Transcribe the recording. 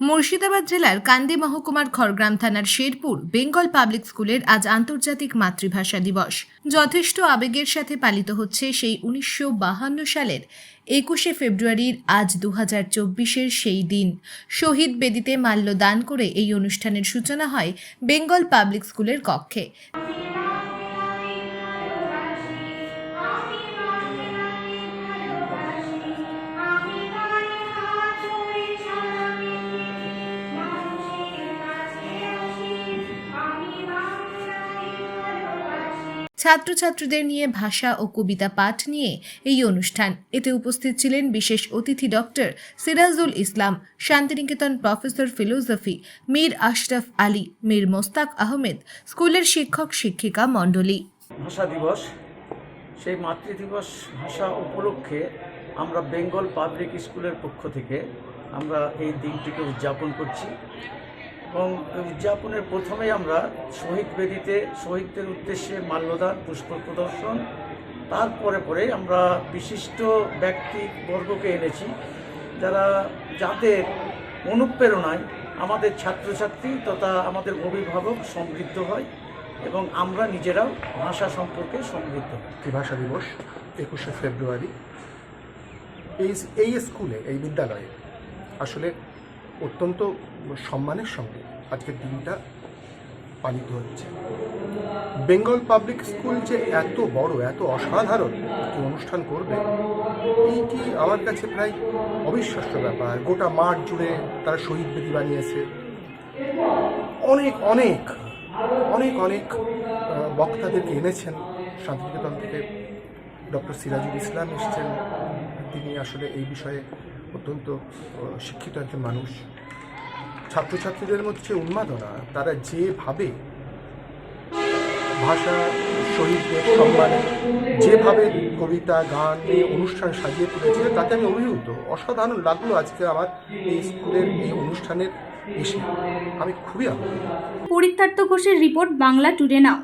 মুর্শিদাবাদ জেলার কান্দি মহকুমার খড়গ্রাম থানার শেরপুর বেঙ্গল পাবলিক স্কুলের আজ আন্তর্জাতিক মাতৃভাষা দিবস। যথেষ্ট আবেগের সাথে পালিত হচ্ছে সেই উনিশশো সালের একুশে ফেব্রুয়ারির আজ দু হাজার চব্বিশের সেই দিন। শহীদ বেদিতে মাল্যদান করে এই অনুষ্ঠানের সূচনা হয় বেঙ্গল পাবলিক স্কুলের কক্ষে। ছাত্রছাত্রীদের নিয়ে ভাষা ও কবিতা পাঠ নিয়ে এই অনুষ্ঠান। এতে উপস্থিত ছিলেন বিশেষ অতিথি doctor Sirajul Islam, Santiniketan professor philosophy, Mir Ashraf Ali, Mir Mostak Ahmed, স্কুলের শিক্ষক শিক্ষিকা মণ্ডলী। ভাষা দিবস, সেই মাতৃদিবস ভাষা উপলক্ষে আমরা বেঙ্গল পাবলিক স্কুলের পক্ষ থেকে আমরা এই দিনটিকে উদযাপন করছি। এবং উদযাপনের প্রথমেই আমরা শহীদ বেদিতে, শহীদদের উদ্দেশ্যে মাল্যদান পুষ্প প্রদর্শন, তারপরে পরে আমরা বিশিষ্ট ব্যক্তিবর্গকে এনেছি, যারা যাদের অনুপ্রেরণায় আমাদের ছাত্রছাত্রী তথা আমাদের অভিভাবক সমৃদ্ধ হয় এবং আমরা নিজেরাও ভাষা সম্পর্কে সমৃদ্ধ মাতৃভাষা দিবস, একুশে ফেব্রুয়ারি। এই এই স্কুলে, এই বিদ্যালয়ে আসলে অত্যন্ত সম্মানের সঙ্গে আজকের দিনটা পালিত হচ্ছে। বেঙ্গল পাবলিক স্কুল যে এত বড়, এত অসাধারণ একটি অনুষ্ঠান করবে, এইটি আমার কাছে প্রায় অবিশ্বাস্য ব্যাপার। গোটা মাঠ জুড়ে তারা শহীদ বেদি বানিয়েছে। অনেক অনেক অনেক অনেক বক্তাদেরকে এনেছেন। শান্তিনিকেতন থেকে ডক্টর সিরাজুল ইসলাম এসছেন। তিনি আসলে এই বিষয়ে অত্যন্ত শিক্ষিত একজন মানুষ। ছাত্রছাত্রীদের মধ্যে উন্মাদনা, তারা যেভাবে ভাষা শহীদদের সম্মানে, যেভাবে কবিতা, গান নিয়ে অনুষ্ঠান সাজিয়ে তুলেছে তাতে আমি অভিভূত। অসাধারণ লাগল আজকে আমার এই স্কুলের এই অনুষ্ঠানের এসে। আমি খুবই আনন্দিত। পরিত্যার্থ ঘোষের রিপোর্ট বাংলা টুডে নাও।